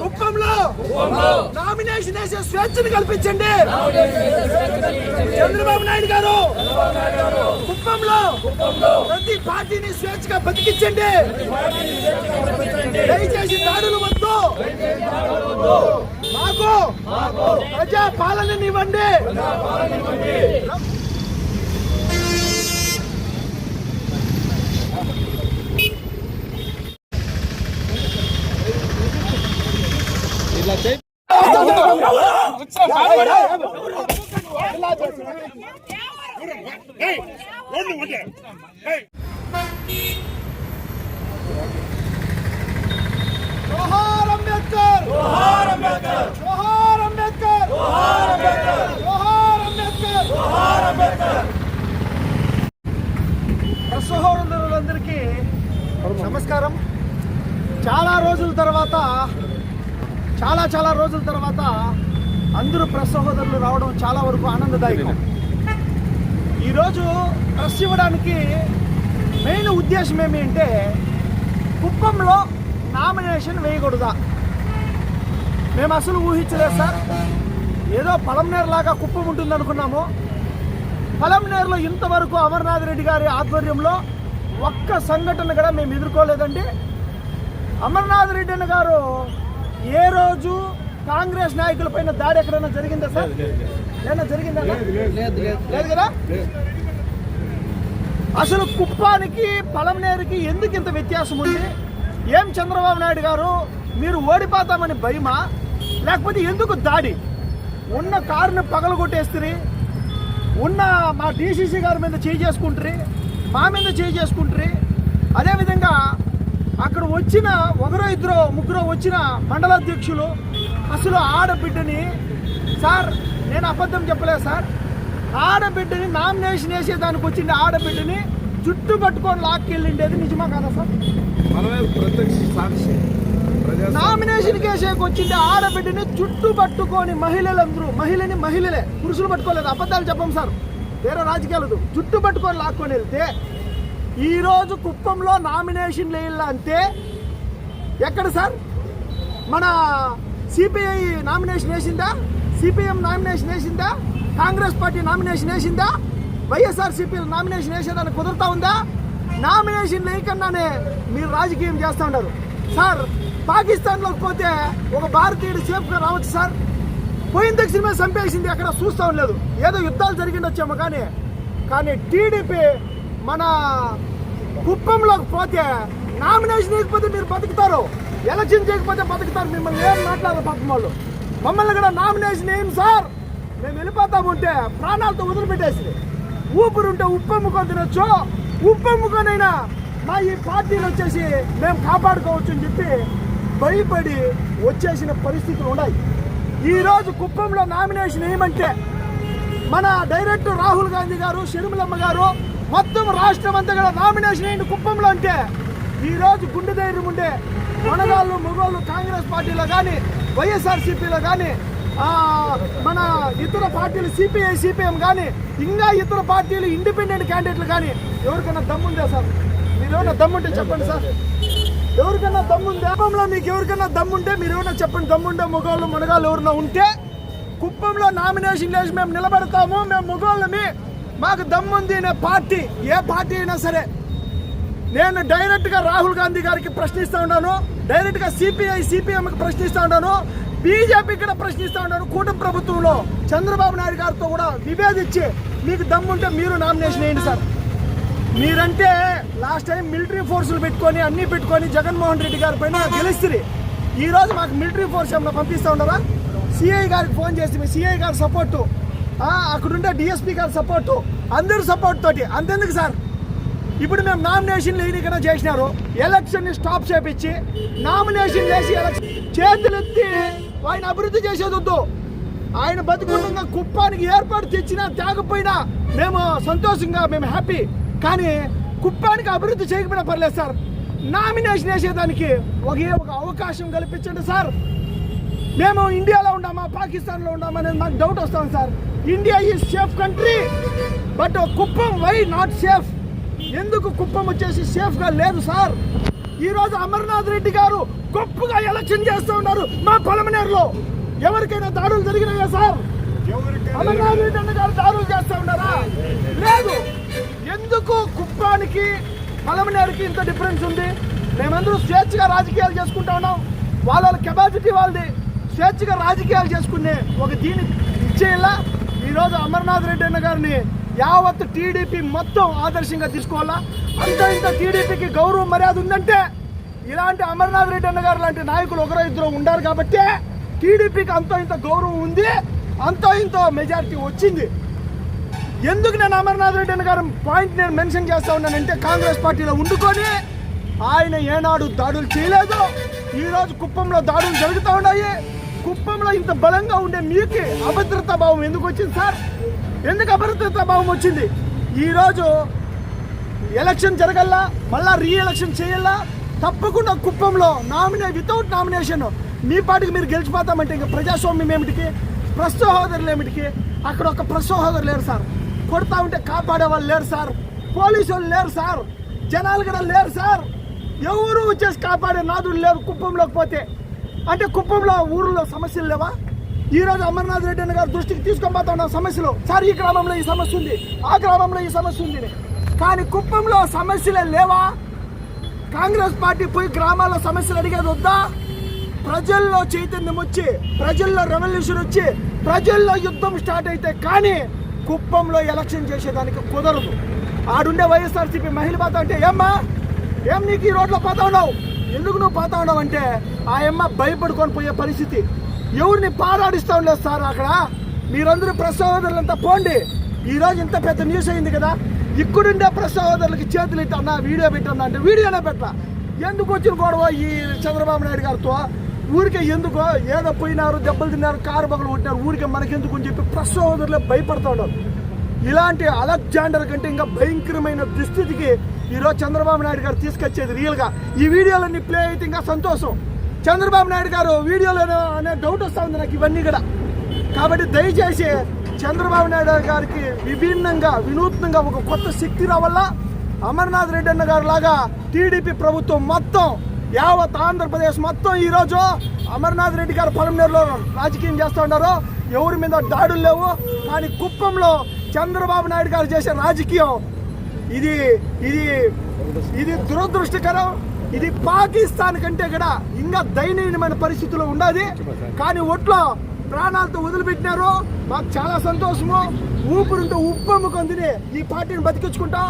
కుప్పంలో నామినేషన్ వేసే స్వేచ్ఛను కల్పించండి. చంద్రబాబు నాయుడు గారు కుప్పంలో ప్రతి పార్టీని స్వేచ్ఛగా బతికించండి. దయచేసి దాడులు వద్దు. మాకు ప్రజా పాలననివ్వండి అంబేద్కర్ జోహార్ అంబేద్కర్ జోహార్ అంబేద్కర్ జోహార్ అంబేద్కర్ జోహార్ అంబేద్కర్ జోహార్ అంబేద్కర్ సహోదరులందరికీ నమస్కారం. చాలా రోజుల తర్వాత చాలా చాలా రోజుల తర్వాత అందరూ ప్రెస్ సహోదరులు రావడం చాలా వరకు ఆనందదాయకం. ఈరోజు ప్రెస్ ఇవ్వడానికి మెయిన్ ఉద్దేశం ఏమి అంటే కుప్పంలో నామినేషన్ వేయకూడదా? మేము అసలు ఊహించలేదు సార్. ఏదో పలంనేరు లాగా కుప్పం ఉంటుంది అనుకున్నాము. పలంనేరులో ఇంతవరకు అమర్నాథ్ రెడ్డి గారి ఆధ్వర్యంలో ఒక్క సంఘటన కూడా మేము ఎదుర్కోలేదండి. అమర్నాథ్ రెడ్డి అన్న గారు ఏ రోజు కాంగ్రెస్ నాయకుల పైన దాడి ఎక్కడైనా జరిగిందా సార్? ఏమైనా జరిగిందా? లేదు కదా? అసలు కుప్పానికి పలంనేరుకి ఎందుకు ఇంత వ్యత్యాసం ఉంది? ఏం చంద్రబాబు నాయుడు గారు మీరు ఓడిపోతామని భయమా? లేకపోతే ఎందుకు దాడి? ఉన్న కారుని పగలగొట్టేస్తుంది ఉన్న మా డీసీసీ గారి మీద చేయి చేసుకుంటారు మా మీద చేయి చేసుకుంటారు అదేవిధంగా అక్కడ వచ్చిన ఒకరో ఇద్దరు ముగ్గురు వచ్చిన మండలాధ్యక్షులు అసలు ఆడబిడ్డని సార్ నేను అబద్ధం చెప్పలేదు సార్. ఆడబిడ్డని నామినేషన్ వేసేదానికి వచ్చింది ఆడబిడ్డని జుట్టు పట్టుకొని లాక్కెళ్ళిండేది నిజమా కాదా సార్? మనమే ప్రత్యక్ష సాక్షి. ప్రజా నామినేషన్ కేసేకి వచ్చింది ఆడబిడ్డని చుట్టూ పట్టుకొని మహిళలందరూ మహిళని మహిళలే పురుషులు పట్టుకోలేదు అబద్ధాలు చెప్పం సార్. వేరే రాజకీయాలు జుట్టు పట్టుకొని లాక్కొని వెళ్తే ఈ రోజు కుప్పంలో నామినేషన్ వేయాలంటే ఎక్కడ సార్? మన సిపిఐ నామినేషన్ వేసిందా? సిపిఎం నామినేషన్ వేసిందా? కాంగ్రెస్ పార్టీ నామినేషన్ వేసిందా? వైఎస్ఆర్ సిపి నామినేషన్ వేసేదాన్ని కుదురుతా ఉందా? నామినేషన్ లేకుండానే మీరు రాజకీయం చేస్తూ ఉన్నారు. సార్ పాకిస్తాన్లోకి పోతే ఒక భారతీయుడు సేఫ్గా రావచ్చు సార్. పోయిన దక్షిణమే చంపేసింది అక్కడ చూస్తూ ఉండలేదు. ఏదో యుద్ధాలు జరిగిండొచ్చేమో కానీ కానీ టీడీపీ మన కుప్పంలోకి పోతే నామినేషన్ లేకపోతే మీరు బతుకుతారు. ఎలక్షన్ చేయకపోతే బతుకుతారు మిమ్మల్ని. ఏం మాట్లాడరు పాపం వాళ్ళు. మమ్మల్ని కూడా నామినేషన్ ఏం సార్. మేము వెళ్ళిపోతామంటే ప్రాణాలతో వదిలిపెట్టేసి ఊపిరుంటే ఉప్పు అమ్ముకొని తినొచ్చు. ఉప్పు అమ్ముకొనైనా మా ఈ పార్టీలు వచ్చేసి మేము కాపాడుకోవచ్చు అని చెప్పి భయపడి వచ్చేసిన పరిస్థితులు ఉన్నాయి. ఈరోజు కుప్పంలో నామినేషన్ ఏమంటే మన డైరెక్టర్ రాహుల్ గాంధీ గారు షర్మిలమ్మ గారు మొత్తం రాష్ట్రం అంతా కూడా నామినేషన్ అయింది కుప్పంలో అంటే ఈ రోజు గుండె ధైర్యం ఉండే మనగాళ్ళు మొగోళ్ళు కాంగ్రెస్ పార్టీలో కానీ వైఎస్ఆర్సీపీలో కానీ మన ఇతర పార్టీలు సిపిఐ సిపిఎం కానీ ఇంకా ఇతర పార్టీలు ఇండిపెండెంట్ క్యాండిడేట్లు కానీ ఎవరికైనా దమ్ముందా సార్? మీరు ఏమైనా దమ్ముంటే చెప్పండి సార్. ఎవరికైనా దమ్ముందా? కుప్పంలో మీకు ఎవరికైనా దమ్ముంటే మీరు ఏమైనా చెప్పండి. దమ్ముంటే మొగోళ్ళు మునగాళ్ళు ఎవరైనా ఉంటే కుప్పంలో నామినేషన్ వేసి మేము నిలబడతాము. మేము మొగోళ్ళమి. మాకు దమ్ముంది అనే పార్టీ ఏ పార్టీ అయినా సరే నేను డైరెక్ట్గా రాహుల్ గాంధీ గారికి ప్రశ్నిస్తూ ఉన్నాను. డైరెక్ట్గా సిపిఐ సిపిఎంకి ప్రశ్నిస్తూ ఉన్నాను. బీజేపీ కూడా ప్రశ్నిస్తూ ఉన్నాను కూటమి ప్రభుత్వంలో. చంద్రబాబు నాయుడు గారితో కూడా విభేదించి మీకు దమ్ముంటే మీరు నామినేషన్ వేయండి సార్. మీరంటే లాస్ట్ టైం మిలిటరీ ఫోర్సులు పెట్టుకొని అన్నీ పెట్టుకొని జగన్మోహన్ రెడ్డి గారి పైన గెలిస్తుంది ఈరోజు మాకు మిలిటరీ ఫోర్స్ ఏమైనా పంపిస్తూ ఉండరా సిఐ గారికి ఫోన్ చేసి మీ సిఐ గారి సపోర్టు అక్కడుండే డిఎస్పీ గారి సపోర్టు అందరి సపోర్ట్ తోటి. అంతెందుకు సార్? ఇప్పుడు మేము నామినేషన్ లేనికన్నా చేసినారు ఎలక్షన్ని స్టాప్ చేపించి నామినేషన్ వేసి ఎలక్షన్ చేతులెత్తి ఆయన అభివృద్ధి చేసేదొద్దు ఆయన బతుకుండగా కుప్పానికి ఏర్పాటు తెచ్చినా తేకపోయినా మేము సంతోషంగా మేము హ్యాపీ కానీ కుప్పానికి అభివృద్ధి చేయకపోయినా పర్లేదు సార్. నామినేషన్ వేసేదానికి ఒకే ఒక అవకాశం కల్పించండి సార్. మేము ఇండియాలో ఉన్నామా పాకిస్తాన్లో ఉన్నామా అనేది మాకు డౌట్ వస్తుంది sir. India is safe country but Kuppam why not safe ఎందుకు కుప్పం వచ్చేసి సేఫ్గా లేదు సార్? ఈరోజు అమర్నాథ్ రెడ్డి గారు గొప్పగా ఎలక్షన్ చేస్తూ ఉన్నారు మా పొలమనేరులో. ఎవరికైనా దాడులు జరిగినాయా సార్? అమర్నాథ్ రెడ్డి అన్న గారు దాడులు చేస్తా ఉన్నారా? లేదు. ఎందుకు కుప్పానికి పలమనేరుకి ఇంత డిఫరెన్స్ ఉంది? మేమందరూ స్వేచ్ఛగా రాజకీయాలు చేసుకుంటా ఉన్నాం. వాళ్ళ కెపాసిటీ వాళ్ళది. స్వేచ్ఛగా రాజకీయాలు చేసుకునే ఒక దీన్ని ఇచ్చేయాలా ఈరోజు అమర్నాథ్ రెడ్డి అన్న గారిని యావత్ టీడీపీ మొత్తం ఆదర్శంగా తీసుకోవాలా? అంత ఇంత టీడీపీకి గౌరవం మర్యాద ఉందంటే ఇలాంటి అమర్నాథ్ రెడ్డి అన్న గారు లాంటి నాయకులు ఒకరో ఇద్దరు ఉండారు కాబట్టి టీడీపీకి అంత ఇంత గౌరవం ఉంది అంత ఇంత మెజారిటీ వచ్చింది. ఎందుకు నేను అమర్నాథ్ రెడ్డి అన్న గారు పాయింట్ నేను మెన్షన్ చేస్తా ఉన్నానంటే కాంగ్రెస్ పార్టీలో ఉండుకొని ఆయన ఏనాడు దాడులు చేయలేదు. ఈరోజు కుప్పంలో దాడులు జరుగుతూ ఉన్నాయి. కుప్పంలో ఇంత బలంగా ఉండే మీకు అభద్రతా భావం ఎందుకు వచ్చింది సార్? ఎందుకు అభద్రతా భావం వచ్చింది? ఈరోజు ఎలక్షన్ జరగల్లా? మళ్ళా రీ ఎలక్షన్ చేయాలా తప్పకుండా కుప్పంలో నామినే వితౌట్ నామినేషన్ మీ పాటికి మీరు గెలిచిపోతామంటే ఇంకా ప్రజాస్వామ్యం ఏమిటికి? ప్రెస్ సహోదరులు ఏమిటికి? అక్కడ ఒక ప్రెస్ సహోదరులు లేరు సార్. కొడతా ఉంటే కాపాడే వాళ్ళు లేరు సార్. పోలీసు వాళ్ళు లేరు సార్. జనాలు కూడా లేరు సార్. ఎవరు వచ్చేసి కాపాడే నాదుడు లేరు కుప్పంలోకి పోతే. అంటే కుప్పంలో ఊర్లో సమస్యలు లేవా? ఈ రోజు అమర్నాథ్ రెడ్డి అన్న గారు దృష్టికి తీసుకొని పోతా ఉన్నాం సమస్యలు. సార్ ఈ గ్రామంలో ఈ సమస్య ఉంది. ఆ గ్రామంలో ఈ సమస్య ఉంది. కానీ కుప్పంలో సమస్యలే లేవా? కాంగ్రెస్ పార్టీ పోయి గ్రామాల్లో సమస్యలు అడిగేది వద్దా? ప్రజల్లో చైతన్యం వచ్చి ప్రజల్లో రెవల్యూషన్ వచ్చి ప్రజల్లో యుద్ధం స్టార్ట్ అయితే కానీ కుప్పంలో ఎలక్షన్ చేసేదానికి కుదరదు. ఆడుండే వైఎస్ఆర్సీపీ మహిళ పోతా అంటే ఏమ్మా ఏం నీకు ఈ రోడ్లో పోతా ఉన్నావు? ఎందుకు నువ్వు పోతా ఉన్నావు? అంటే ఆ అమ్మ భయపడుకొని పోయే పరిస్థితి. ఎవరిని పారాడిస్తా ఉండేది సార్ అక్కడ? మీరందరూ ప్రెస్ సహోదరులంతా పోండి. ఈ రోజు ఇంత పెద్ద న్యూస్ అయింది కదా? ఇక్కడుండే ప్రెస్ సహోదరులకి చేతులు ఇట్లా అన్నా వీడియో పెట్టన్నా అంటే వీడియోనే పెట్టా. ఎందుకు వచ్చిన గొడవ ఈ చంద్రబాబు నాయుడు గారితో? ఊరికే ఎందుకో? ఏదో పోయినారు దెబ్బలు తిన్నారు కారు బగలు కొట్టినారు ఊరికే మనకెందుకు అని చెప్పి ప్రెస్ సహోదరులే భయపడతా ఉన్నారు. ఇలాంటి అలెగ్జాండర్ కంటే ఇంకా భయంకరమైన దుస్థితికి ఈరోజు చంద్రబాబు నాయుడు గారు తీసుకొచ్చేది రియల్గా ఈ వీడియోలన్నీ ప్లే అయితే ఇంకా సంతోషం. చంద్రబాబు నాయుడు గారు వీడియోలో అనే డౌట్ వస్తూ ఉంది నాకు ఇవన్నీ కూడా. కాబట్టి దయచేసి చంద్రబాబు నాయుడు గారికి విభిన్నంగా వినూత్నంగా ఒక కొత్త శక్తి రావాలా? అమర్నాథ్ రెడ్డి అన్న గారు లాగా టీడీపీ ప్రభుత్వం మొత్తం యావత్ ఆంధ్రప్రదేశ్ మొత్తం ఈరోజు అమర్నాథ్ రెడ్డి గారు పొలంనేరులో రాజకీయం చేస్తూ ఉన్నారు. ఎవరి మీద దాడులు లేవు. కానీ కుప్పంలో చంద్రబాబు నాయుడు గారు చేసే రాజకీయం ఇది ఇది ఇది దురదృష్టకరం. ఇది పాకిస్తాన్ కంటే కూడా ఇంకా దయనీయమైన పరిస్థితుల్లో ఉన్నది. కానీ ఒట్లో ప్రాణాలతో వదిలిపెట్టినారు. మాకు చాలా సంతోషము. ఊపిరితో ఉప్పమ్ముకొందిని ఈ పార్టీని బతికించుకుంటాం.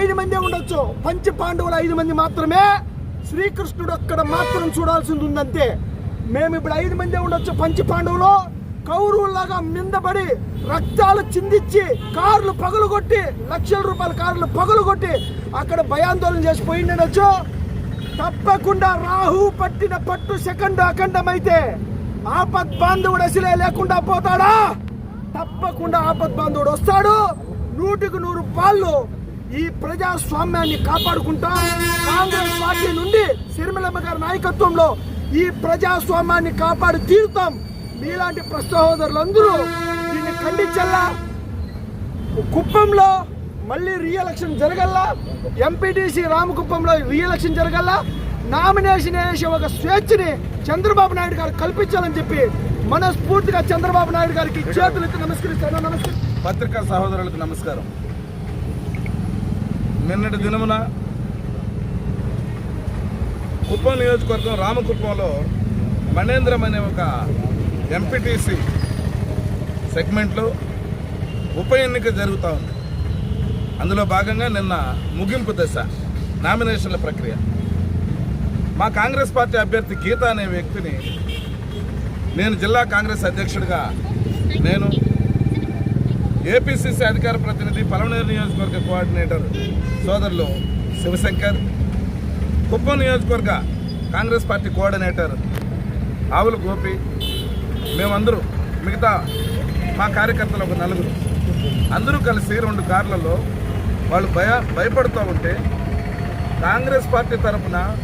ఐదు మందే ఉండొచ్చు. పంచ పాండవులు ఐదు మంది మాత్రమే. శ్రీకృష్ణుడు అక్కడ మాత్రం చూడాల్సింది ఉందంతే. మేము ఇప్పుడు ఐదు మందే ఉండొచ్చు పంచ పాండవులు. కౌరవుల్లాగా మిందపడి రక్తాలు చిందించి కార్లు పగులు కొట్టి లక్షల రూపాయల కార్లు పగలుగొట్టి అక్కడ భయాందోళన చేసి పోయిండొచ్చు తప్పకుండా రాహు పట్టిన పట్టు సెకండ్ అఖండమైతే ఆపద్ బాంధవుడు అసలే లేకుండా పోతాడా? తప్పకుండా ఆపద్ బాంధవుడు వస్తాడు. నూటికి నూరు పాళ్ళు ఈ ప్రజాస్వామ్యాన్ని కాపాడుకుంటాం. కాంగ్రెస్ పార్టీ నుండి సిరిమలమ్మ గారి నాయకత్వంలో ఈ ప్రజాస్వామ్యాన్ని కాపాడి తీరుతాం. మీలాంటి ప్రసహోదరులందరూ దీన్ని ఖండించల్లా. కుప్పంలో మళ్ళీ రీఎలక్షన్ జరగల్లా? ఎంపీటీసీ రామకుప్పంలో రీఎలక్షన్ జరగల్లా? నామినేషన్ వేసే ఒక స్వేచ్ఛని చంద్రబాబు నాయుడు గారు కల్పించాలని చెప్పి మనస్ఫూర్తిగా చంద్రబాబు నాయుడు గారికి చేతులెత్తి నమస్కరిస్తాను. నమస్కారం. పత్రికా సహోదరులకు నమస్కారం. నిన్నటి దినమున కుప్పం నియోజకవర్గం రామకుప్పంలో మణేంద్రం అనే ఒక ఎంపీటీసీ సెగ్మెంట్లో ఉప ఎన్నిక జరుగుతూ ఉంది. అందులో భాగంగా నిన్న ముగింపు దశ నామినేషన్ల ప్రక్రియ. మా కాంగ్రెస్ పార్టీ అభ్యర్థి గీత అనే వ్యక్తిని నేను జిల్లా కాంగ్రెస్ అధ్యక్షుడిగా నేను ఏపీసీసీ అధికార ప్రతినిధి పలమనేరు నియోజకవర్గ కోఆర్డినేటర్ సోదరులు శివశంకర్ కుప్పం నియోజకవర్గ కాంగ్రెస్ పార్టీ కోఆర్డినేటర్ ఆవుల గోపి మేమందరూ మిగతా మా కార్యకర్తలు ఒక నలుగురు. అందరూ కలిసి రెండు కార్లలో వాళ్ళు భయ భయపడుతూ ఉంటే కాంగ్రెస్ పార్టీ తరఫున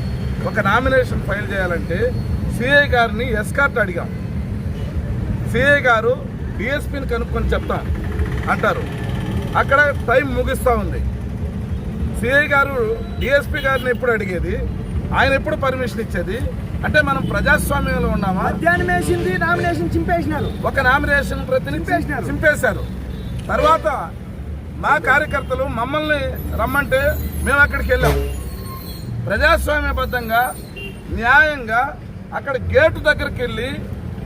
ఒక నామినేషన్ ఫైల్ చేయాలంటే సిఐ గారిని ఎస్కార్ట్ అడిగాం. సిఐ గారు డిఎస్పీని కనుక్కొని చెప్తాం అంటారు. అక్కడ టైం ముగిస్తూ ఉంది. సిఐ గారు డిఎస్పీ గారిని ఎప్పుడు అడిగేది? ఆయన ఎప్పుడు పర్మిషన్ ఇచ్చేది? అంటే మనం ప్రజాస్వామ్యంలో ఉన్నామా? మధ్యాహ్నం వేసింది నామినేషన్ చింపేసినారు. ఒక నామినేషన్ ప్రతినిధి. చింపేశారు. తర్వాత మా కార్యకర్తలు మమ్మల్ని రమ్మంటే మేము అక్కడికి వెళ్ళాం. ప్రజాస్వామ్యబద్ధంగా న్యాయంగా అక్కడ గేటు దగ్గరికి వెళ్ళి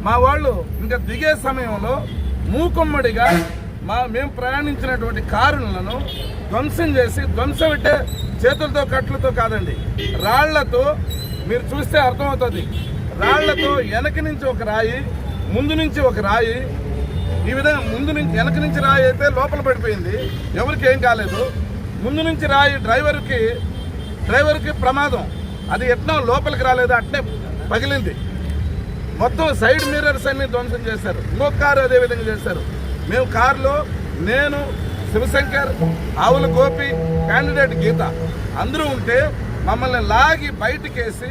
మా వాళ్ళు ఇంకా దిగే సమయంలో మూకుమ్మడిగా మా మేము ప్రయాణించినటువంటి కారులను ధ్వంసం చేసి ధ్వంసం పెట్టే చేతులతో కట్లతో కాదండి రాళ్ళతో మీరు చూస్తే అర్థమవుతుంది. రాళ్ళతో వెనక నుంచి ఒక రాయి ముందు నుంచి ఒక రాయి ఈ విధంగా ముందు నుంచి వెనక నుంచి రాయి అయితే లోపల పడిపోయింది. ఎవరికి ఏం కాలేదు. ముందు నుంచి రాయి డ్రైవర్కి డ్రైవర్కి ప్రమాదం. అది ఎట్నో లోపలికి రాలేదు అట్నే పగిలింది. మొత్తం సైడ్ మిర్రర్స్ అన్ని ధ్వంసం చేశారు. ఇంకొక కారు అదేవిధంగా చేశారు. మేము కారులో నేను శివశంకర్ ఆవుల గోపి క్యాండిడేట్ గీత అందరూ ఉంటే మమ్మల్ని లాగి బయటికేసి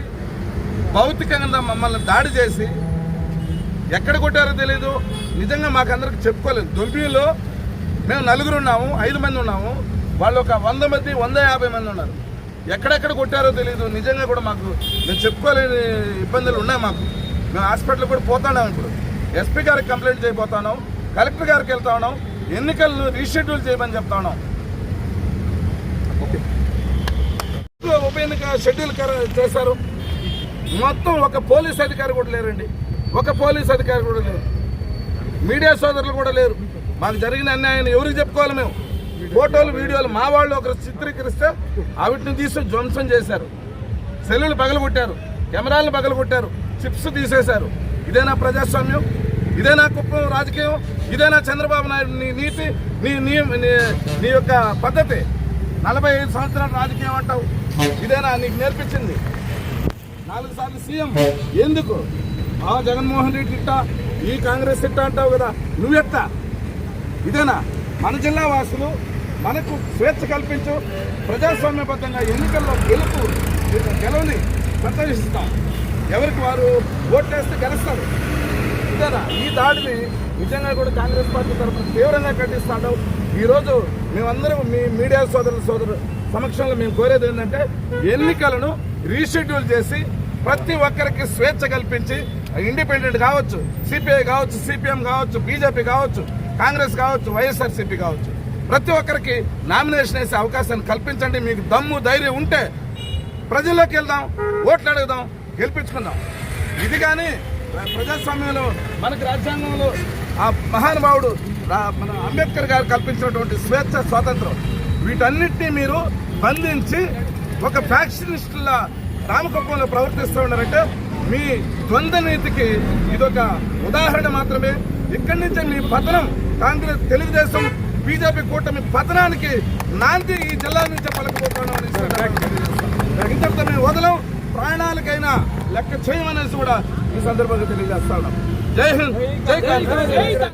భౌతికంగా మమ్మల్ని దాడి చేసి ఎక్కడ కొట్టారో తెలియదు నిజంగా మాకందరికి చెప్పుకోలేదు. దొంపిలో మేము నలుగురు ఉన్నాము ఐదు మంది ఉన్నాము. వాళ్ళు ఒక వంద మంది వంద యాభై మంది ఉన్నారు. ఎక్కడెక్కడ కొట్టారో తెలియదు నిజంగా కూడా మాకు మేము చెప్పుకోలేని ఇబ్బందులు ఉన్నాయి మాకు. మేము హాస్పిటల్ కూడా పోతున్నాం ఇప్పుడు. ఎస్పీ గారికి కంప్లైంట్ చేయబోతున్నాం కలెక్టర్ గారికి వెళ్తా ఉన్నాం. ఎన్నికలను రీషెడ్యూల్ చేయమని చెప్తా ఉన్నాం. ఉప ఎన్నిక షెడ్యూల్ చేశారు. మొత్తం ఒక పోలీస్ అధికారి కూడా లేరండి. ఒక పోలీస్ అధికారి కూడా లేరు. మీడియా సోదరులు కూడా లేరు. మాకు జరిగిన అన్యాయాన్ని ఎవరికి చెప్పుకోవాలి మేము? ఫోటోలు వీడియోలు మా వాళ్ళు ఒకరు చిత్రీకరిస్తే వాటిని తీసి ధ్వంసం చేశారు. సెల్లులు పగలగొట్టారు. కెమెరాలను పగలగొట్టారు. చిప్స్ తీసేశారు. ఇదేనా ప్రజాస్వామ్యం. ఇదేనా కుప్పం రాజకీయం. ఇదేనా చంద్రబాబు నాయుడు నీ నీతి నీ నీ నీ- నీ యొక్క పద్ధతి. నలభై ఐదు సంవత్సరాల రాజకీయం అంటావు. ఇదేనా నీకు నేర్పించింది. నాలుగు సార్లు సీఎం. ఎందుకు? ఆ జగన్మోహన్ రెడ్డి ఇట్ట ఈ కాంగ్రెస్ ఇట్ట అంటావు కదా. నువ్వెత్త ఇదేనా? మన జిల్లా వాసులు మనకు స్వేచ్ఛ కల్పించు ప్రజాస్వామ్యబద్ధంగా ఎన్నికల్లో గెలుపు గెలవని ప్రదర్శిస్తాం ఎవరికి వారు ఓట్లేస్తే గెలుస్తారు. ఇదేనా? ఈ దాడిని నిజంగా కూడా కాంగ్రెస్ పార్టీ తరఫున తీవ్రంగా ఖండిస్తాడు ఈరోజు మేమందరం మీ మీడియా సోదరుల సోదరు సమక్షంలో మేము కోరేది ఏంటంటే ఎన్నికలను రీషెడ్యూల్ చేసి ప్రతి ఒక్కరికి స్వేచ్ఛ కల్పించి ఇండిపెండెంట్ కావచ్చు సిపిఐ కావచ్చు సిపిఎం కావచ్చు బీజేపీ కావచ్చు కాంగ్రెస్ కావచ్చు వైఎస్ఆర్సీపీ కావచ్చు. ప్రతి ఒక్కరికి నామినేషన్ వేసే అవకాశాన్ని కల్పించండి. మీకు దమ్ము ధైర్యం ఉంటే ప్రజల్లోకి వెళ్దాం ఓట్లు అడుగుదాం గెలిపించుకుందాం. ఇది కానీ ప్రజాస్వామ్యంలో మనకు రాజ్యాంగంలో ఆ మహానుభావుడు రా- మన అంబేద్కర్ గారు కల్పించినటువంటి స్వేచ్ఛ స్వాతంత్రం. వీటన్నిటినీ మీరు బంధించి ఒక ఫ్యాక్షనిస్టుల రామకుప్పంలో ప్రవర్తిస్తూ ఉన్నారంటే మీ ద్వంద్వ నీతికి ఇదొక ఉదాహరణ మాత్రమే. ఇక్కడి నుంచి మీ పతనం కాంగ్రెస్ తెలుగుదేశం బీజేపీ కూటమి పతనానికి నాంది ఈ జిల్లా నుంచి పలకపోతున్నాం ఇంతటితో మేము వదలం ప్రాణాలకైనా లెక్క చేయమనేసి కూడా ఈ సందర్భంగా తెలియజేస్తా ఉన్నాం. జై హింద్ జై కాంగ్రెస్.